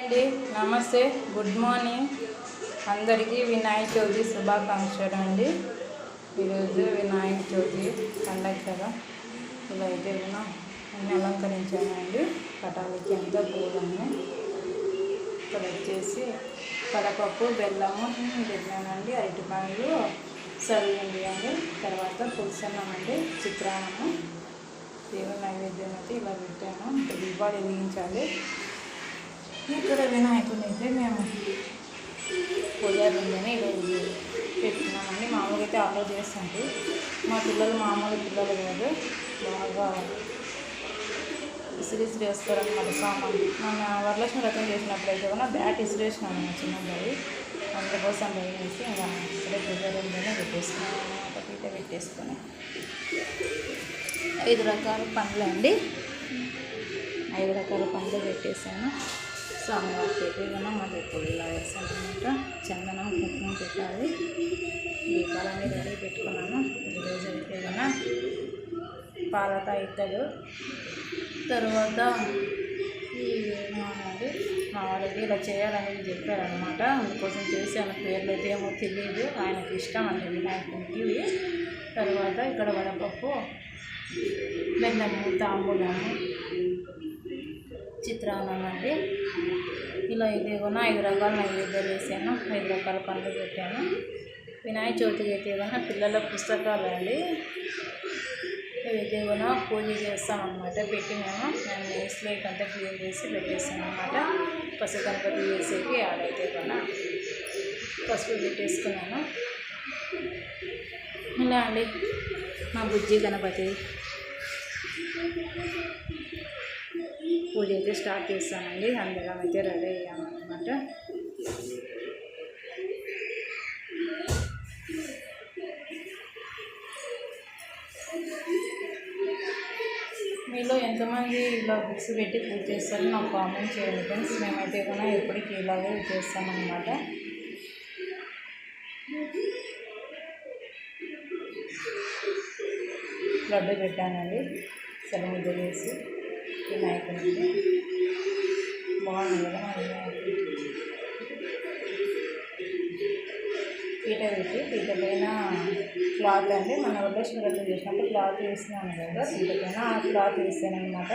అండి నమస్తే. Good morning. అందరికీ వినాయక చవితి శుభాకాంక్షలు అండి. ఈరోజు వినాయక చవితి పండగ కదా ఇలా అయితే నేను అలంకరించానండి పటాలకి అంతా పూలను ఇక్కడ వచ్చేసి కడపప్పు బెల్లము పెట్టినానండి అరటి పండ్లు సరిగింది అండి తర్వాత పులుసన్నామండి చిత్రాన్నము. దేవుని నైవేద్యం అయితే ఇలా పెట్టాను. ఇంకా దీపాలు వెలిగించాలి. ఇక్కడ వినాయకుడిని అయితే మేము పూజారి ఉందని ఈరోజు పెట్టుకున్నామండి. మామూలుగా అయితే ఆర్డర్ చేస్తుంది మా పిల్లలు మామూలు పిల్లలు కాదు. బాగా ఇసిరిసిరి వేస్తారనమాట సామాన్ మన వరలక్ష్మి రథం చేసినప్పుడు అయితే కూడా బ్యాట్ ఇసిరేసినాను మా చిన్నబ్బాయి అందుకోసం వేసి ఇంకా ఇసిరే పూజారి ఉందని పెట్టేసుకున్నాను అనమాట పీట పెట్టేసుకొని ఐదు రకాల పండ్లు అండి ఐదు రకాల పండ్లు పెట్టేసాను. స్వామివారికి అయితే మళ్ళీ పొడిలా వేసాను అనమాట చందనం కుంకుమ పెట్టాలి దీపాలన్నీ రెడీ పెట్టుకున్నాను ఈరోజు అయితే కూడా పాలత ఇద్దరు తర్వాత ఈ అనేది మా వాళ్ళకి ఇలా చేయాలని చెప్పారనమాట అందుకోసం చేశాను పేర్లు అయితే ఏమో తెలియదు ఆయనకి ఇష్టం అండి వినాయకుడికి తర్వాత ఇక్కడ వడపప్పు బెల్లము తాంబూలము చిత్రాన్నం అండి ఇలా ఇది ఐదు రకాల నైవేద్యాలు వేసాను. ఐదు రకాల పండ్లు పెట్టాను. వినాయక చవితికి అయితే ఏదైనా పిల్లల పుస్తకాలు అండి ఇవైతే పూజ చేస్తామన్నమాట. పెట్టి మేము మేము స్లేట్ అంతా క్లీన్ చేసి పెట్టేస్తాను అనమాట పసుపు గణపతి చేసేకి ఆడైతే కూడా పసుపు పెట్టేసుకున్నాను. ఇలా అండి. మా బుజ్జి గణపతి. పూజ అయితే స్టార్ట్ చేస్తానండి అందరం అయితే రెడీ అయ్యామన్నమాట. మీలో ఎంతమంది ఇలా బుక్స్ పెట్టి పూజ చేస్తారో? నాకు కామెంట్ చేయండి ఫ్రెండ్స్. మేమైతే కూడా ఎప్పటికీ ఇలాగే చేస్తామన్నమాట. లడ్డు పెట్టానండి. సెలవు వేసి. వినాయకునికి బాగుంది కదా పీట పెట్టి పీట పైన క్లాత్ అండి మన వరలక్ష్మి వ్రతం చేసినప్పుడు క్లాత్ వేసినాను కదా పీట పైన ఆ క్లాత్ వేసాను అనమాట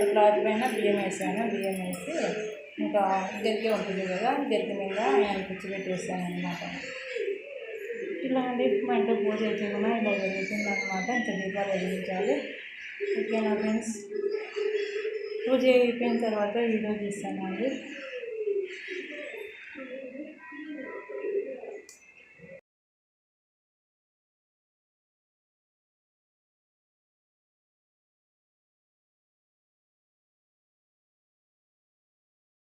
ఆ క్లాత్ పైన బియ్యం వేసాను బియ్యం వేసి ఇంకా గరికె ఉంటుంది కదా గరికె మీద ఆయన కూర్చోబెట్టేసాను అనమాట ఇలా అండి మా ఇంట్లో పూజ అయితే కూడా ఇలా జరుగుతుంది అనమాట ఇంకా దీపాలు వెలిగించాలి. ఓకేనా ఫ్రెండ్స్? పూజ అయిపోయిన తర్వాత వీడియో తీస్తానండి